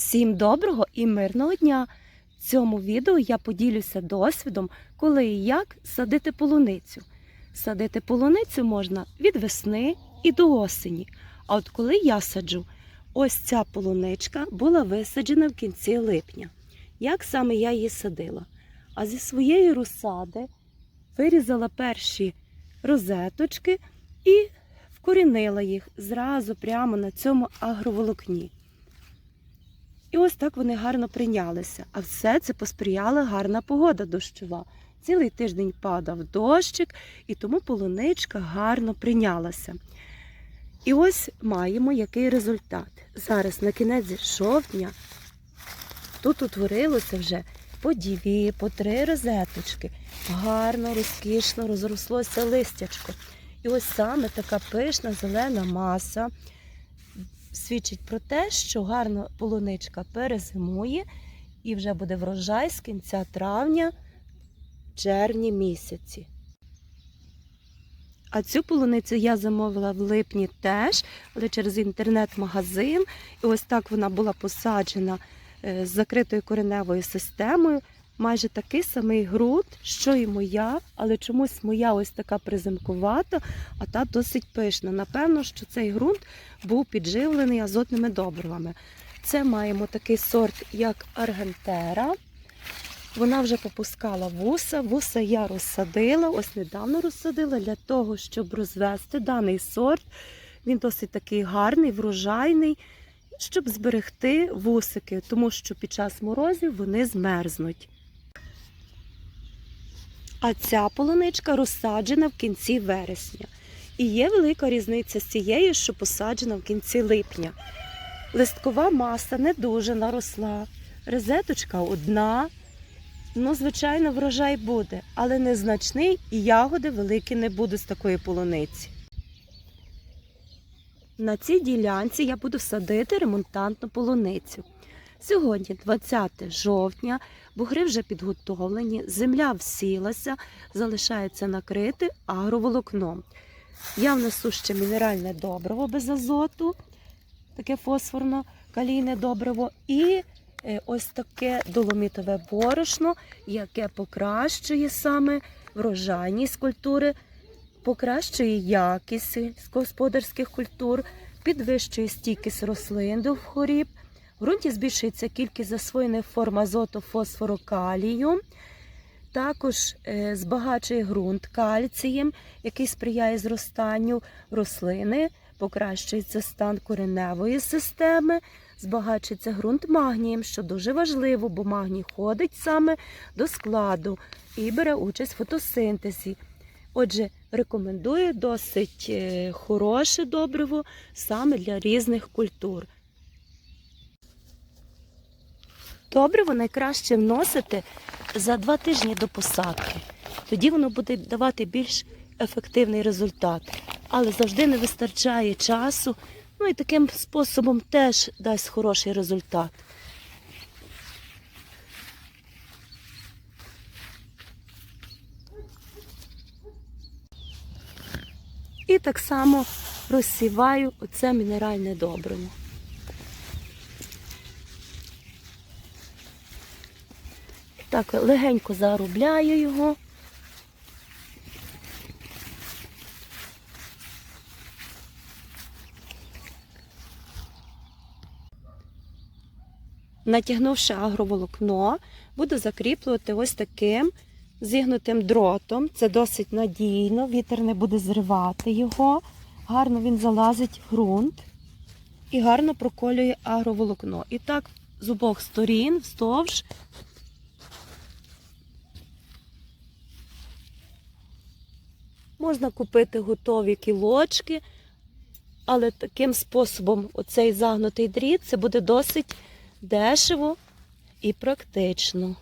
Всім доброго і мирного дня! В цьому відео я поділюся досвідом, коли і як садити полуницю. Садити полуницю можна від весни і до осені. А от коли я саджу, ось ця полуничка була висаджена в кінці липня. Як саме я її садила? А зі своєї розсади вирізала перші розеточки і вкорінила їх зразу прямо на цьому агроволокні. І ось так вони гарно прийнялися. А все це посприяла гарна погода дощова. Цілий тиждень падав дощик, і тому полуничка гарно прийнялася. І ось маємо який результат. Зараз на кінець жовтня тут утворилося вже по дві, по три розеточки. Гарно, розкішно розрослося листячко. І ось саме така пишна зелена маса свідчить про те, що гарно полуничка перезимує і вже буде врожай з кінця травня, червні місяці. А цю полуницю я замовила в липні теж, але через інтернет-магазин. І ось так вона була посаджена е, з закритою кореневою системою. Майже такий самий ґрунт, що і моя, але чомусь моя ось така приземкувата, а та досить пишна. Напевно, що цей ґрунт був підживлений азотними добривами. Це маємо такий сорт, як Аргентера. Вона вже попускала вуса. Вуса я розсадила, ось недавно розсадила для того, щоб розвести даний сорт. Він досить такий гарний, врожайний, щоб зберегти вусики, тому що під час морозів вони змерзнуть. А ця полуничка розсаджена в кінці вересня. І є велика різниця з цією, що посаджена в кінці липня. Листкова маса не дуже наросла, розеточка одна. Ну, звичайно, врожай буде, але незначний і ягоди великі не будуть з такої полуниці. На цій ділянці я буду садити ремонтантну полуницю. Сьогодні 20 жовтня, бугри вже підготовлені, земля всілася, залишається накрити агроволокном. Я внесу ще мінеральне добриво без азоту, таке фосфорно-калійне добриво, і е, ось таке доломітове борошно, яке покращує саме врожайність культури, покращує якість господарських культур, підвищує стійкість рослин до хворіб. В ґрунті збільшується кількість засвоєних форм азоту, фосфору, калію. Також е, збагачує ґрунт кальцієм, який сприяє зростанню рослини, покращується стан кореневої системи, збагачується ґрунт магнієм, що дуже важливо, бо магній ходить саме до складу і бере участь в фотосинтезі. Отже, рекомендую досить е, хороше добриво саме для різних культур. Добриво найкраще вносити за два тижні до посадки. Тоді воно буде давати більш ефективний результат. Але завжди не вистачає часу. Ну і таким способом теж дасть хороший результат. І так само розсіваю оце мінеральне добриво. Так, легенько заробляю його. Натягнувши агроволокно, буду закріплювати ось таким зігнутим дротом. Це досить надійно, вітер не буде зривати його. Гарно він залазить в ґрунт і гарно проколює агроволокно. І так з обох сторін вздовж Можна купити готові кілочки, але таким способом оцей загнутий дріт це буде досить дешево і практично.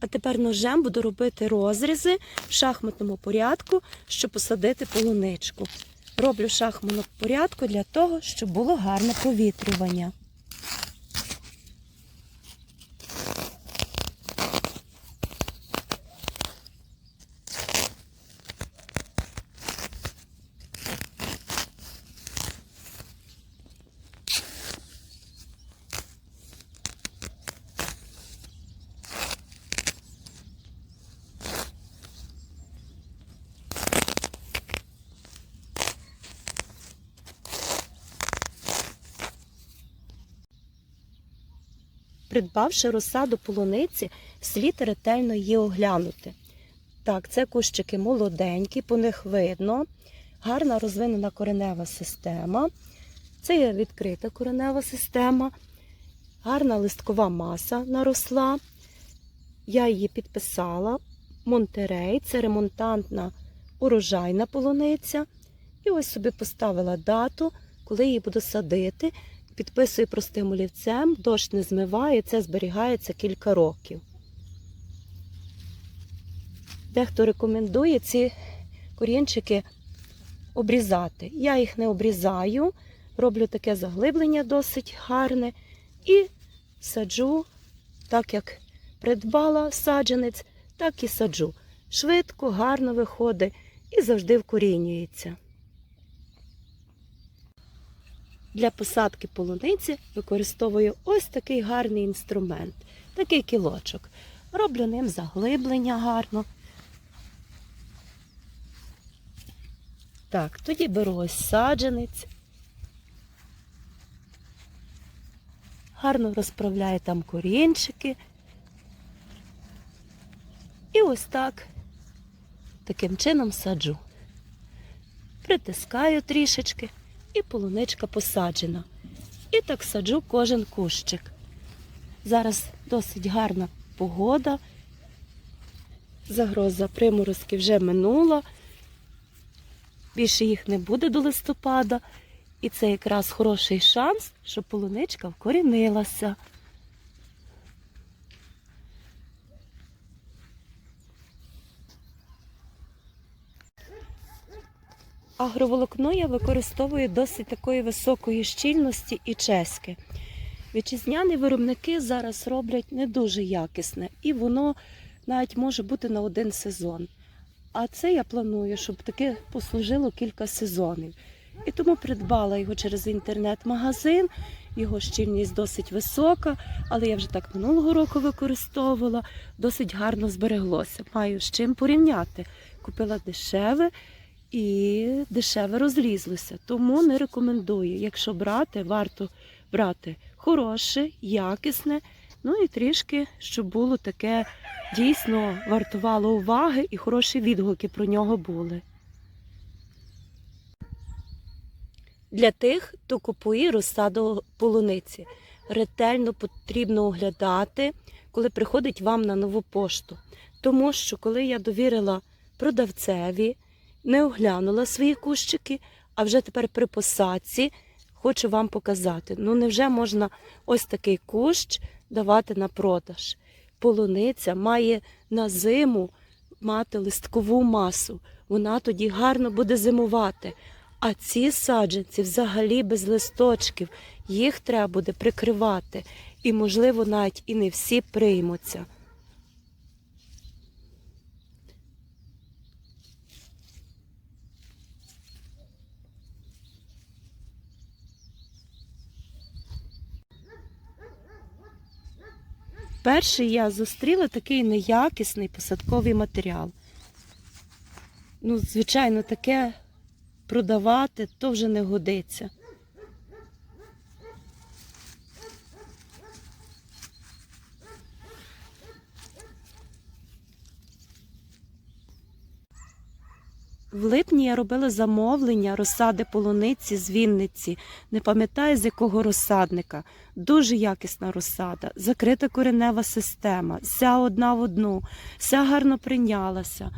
А тепер ножем буду робити розрізи в шахматному порядку, щоб посадити полуничку. Роблю в шахматному порядку для того, щоб було гарне провітрювання. Придбавши розсаду полуниці, слід ретельно її оглянути. Так, це кущики молоденькі, по них видно, гарна розвинена коренева система. Це є відкрита коренева система, гарна листкова маса наросла. Я її підписала. Монтерей це ремонтантна урожайна полуниця. І ось собі поставила дату, коли її буду садити. Підписую простим олівцем, дощ не змиває, це зберігається кілька років. Дехто рекомендує ці корінчики обрізати. Я їх не обрізаю, роблю таке заглиблення досить гарне і саджу, так як придбала саджанець, так і саджу. Швидко, гарно виходить і завжди вкорінюється. Для посадки полуниці використовую ось такий гарний інструмент, такий кілочок. Роблю ним заглиблення гарно. Так, тоді беру ось саджанець. Гарно розправляю там корінчики. І ось так таким чином саджу. Притискаю трішечки і полуничка посаджена. І так саджу кожен кущик. Зараз досить гарна погода. Загроза приморозки вже минула. Більше їх не буде до листопада. І це якраз хороший шанс, щоб полуничка вкорінилася. Агроволокно я використовую досить такої високої щільності і чеськи. Вітчизняні виробники зараз роблять не дуже якісне, і воно навіть може бути на один сезон. А це я планую, щоб таке послужило кілька сезонів. І тому придбала його через інтернет-магазин. Його щільність досить висока, але я вже так минулого року використовувала, досить гарно збереглося. Маю з чим порівняти. Купила дешеве і дешеве розлізлося. Тому не рекомендую. Якщо брати, варто брати хороше, якісне, ну і трішки, щоб було таке дійсно вартувало уваги і хороші відгуки про нього були. Для тих, хто купує розсаду полуниці, ретельно потрібно оглядати, коли приходить вам на нову пошту. Тому що коли я довірила продавцеві, не оглянула свої кущики, а вже тепер при посадці хочу вам показати. Ну, невже можна ось такий кущ давати на продаж? Полуниця має на зиму мати листкову масу. Вона тоді гарно буде зимувати. А ці саджанці взагалі без листочків. Їх треба буде прикривати. І, можливо, навіть і не всі приймуться. Перший я зустріла такий неякісний посадковий матеріал. Ну, звичайно, таке продавати то вже не годиться. В липні я робила замовлення розсади полуниці з Вінниці. Не пам'ятаю з якого розсадника. Дуже якісна розсада, закрита коренева система, вся одна в одну, вся гарно прийнялася.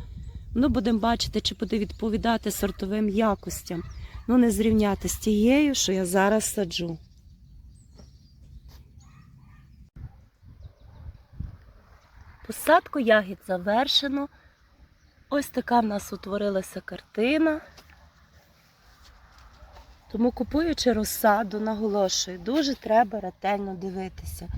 Ну, будемо бачити, чи буде відповідати сортовим якостям. Ну, не зрівняти з тією, що я зараз саджу. Посадку ягід завершено. Ось така в нас утворилася картина. Тому купуючи розсаду, наголошую, дуже треба ретельно дивитися.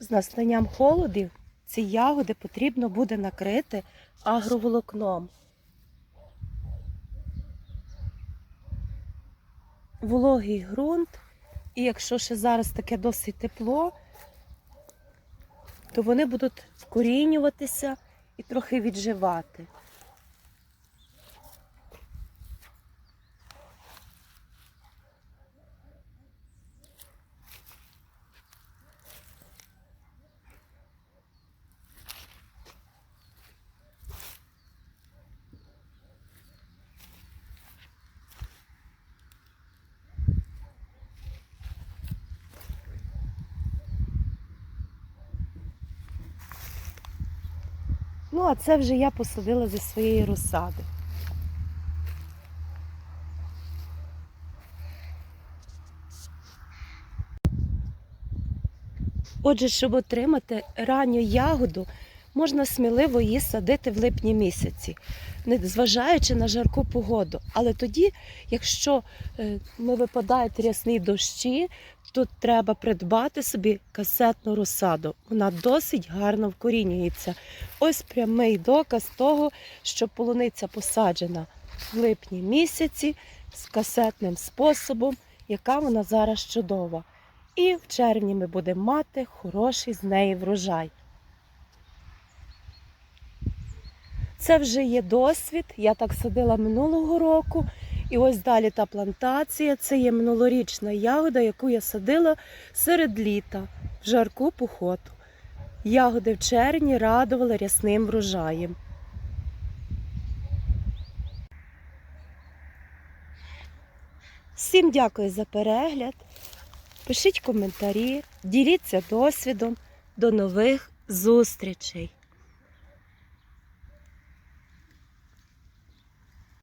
З настанням холодів ці ягоди потрібно буде накрити агроволокном. Вологий ґрунт, і якщо ще зараз таке досить тепло, то вони будуть вкорінюватися і трохи відживати. Ну, а це вже я посадила зі своєї розсади. Отже, щоб отримати ранню ягоду, можна сміливо її садити в липні місяці, не зважаючи на жарку погоду. Але тоді, якщо е, не випадають рясні дощі, то треба придбати собі касетну розсаду. Вона досить гарно вкорінюється. Ось прямий доказ того, що полуниця посаджена в липні місяці з касетним способом, яка вона зараз чудова. І в червні ми будемо мати хороший з неї врожай. Це вже є досвід. Я так садила минулого року. І ось далі та плантація. Це є минулорічна ягода, яку я садила серед літа в жарку похоту. Ягоди в червні радували рясним врожаєм. Всім дякую за перегляд. Пишіть коментарі, діліться досвідом. До нових зустрічей!